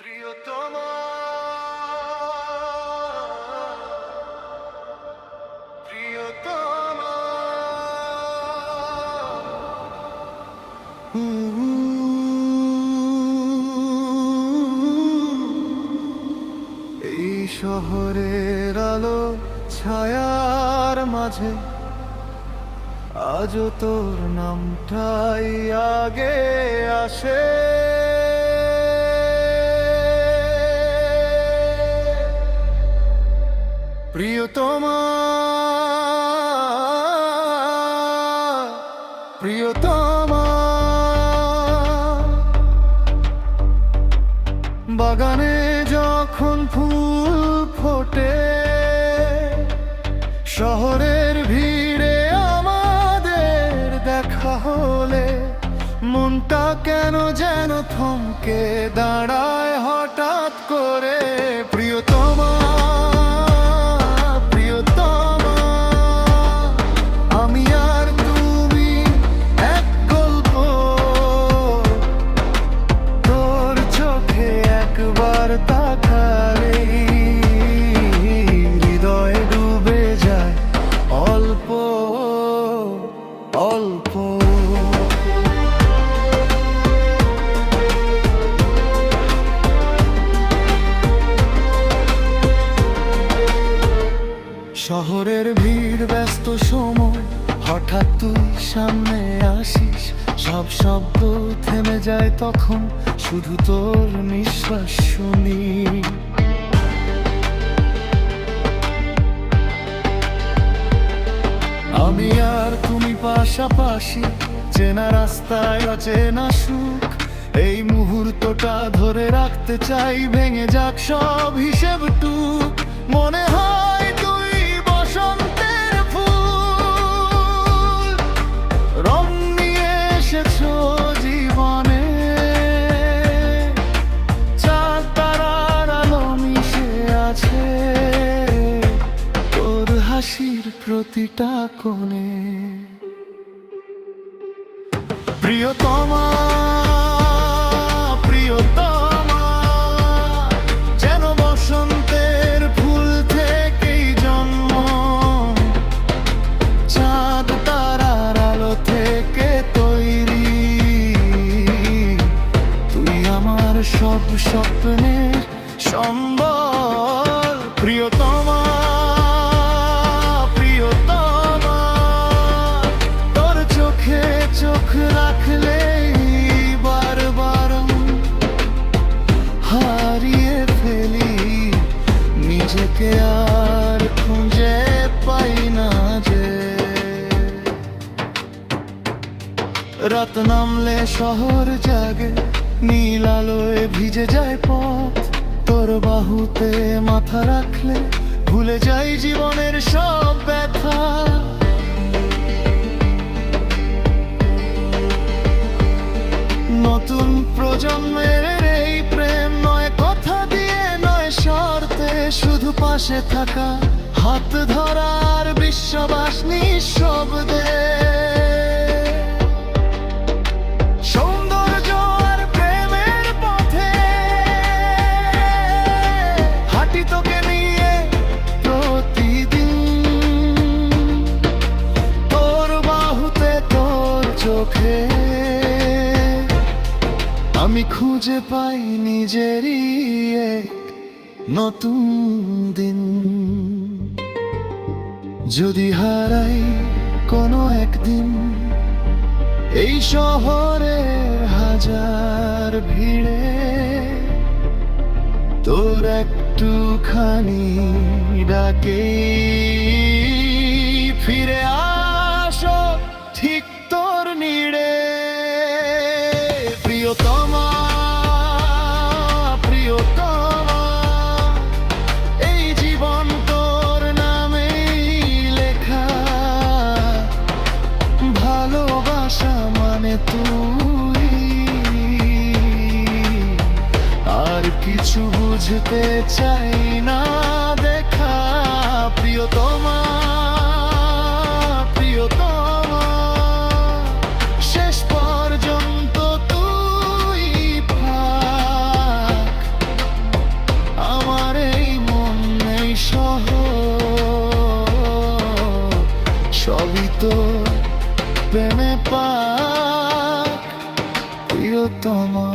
প্রিয়তমা। প্রিয়তমা। এই শহরের আলো ছায়ার মাঝে আজও তোর নামটাই আগে আসে। প্রিয়তমা প্রিয়তমা, বাগানে যখন ফুল ফোটে, শহরের ভিড়ে আমাদের দেখা হলে, মনটা কেন যেন থমকে দাঁড়ায় শহরের ভিড়, ব্যস্ত সময়, হঠাৎ তুই সামনে আসিস। সব শব্দ থেমে যায় তখন, শুধু তোর নিঃশ্বাস শুনি। আমি আর তুমি পাশাপাশি, চেনা রাস্তায় অচেনা সুখ। এই মুহূর্তটা ধরে রাখতে চাই, ভেঙে যাক সব হিসেব টুক। মনে হয় প্রতিটা কোণে। প্রিয়তমা প্রিয়তমা, যেন বসন্তের ফুল থেকেই জন্ম। চাঁদ তারার আলো থেকে তৈরি। আমার সব স্বপ্নের সম্বল। রাত নামলে শহর জাগে, নীল আলোয় ভিজে যায় পথ। তোর বাহুতে মাথা রাখলে ভুলে যাই জীবনের সব ব্যথা। নতুন প্রজন্মের এই প্রেম নয় কথা দিয়ে, নয় শর্তে শুধু পাশে থাকা। হাত ধরার বিশ্বাস নিঃশব্দে। আমি খুঁজে পাই নিজেরই নতুন দিন। যদি হারাই কোনো একদিন, এই শহরে হাজার ভিড়ে তোর একটুখানি ডাকে ফিরে আসো বুঝতে চাই না দেখা, প্রিয়তমা প্রিয়তমা। শেষ পর্যন্ত তুই ভাগ আমার এই মন নেই সহ সবই তো প্রেমে পা প্রিয়তমা।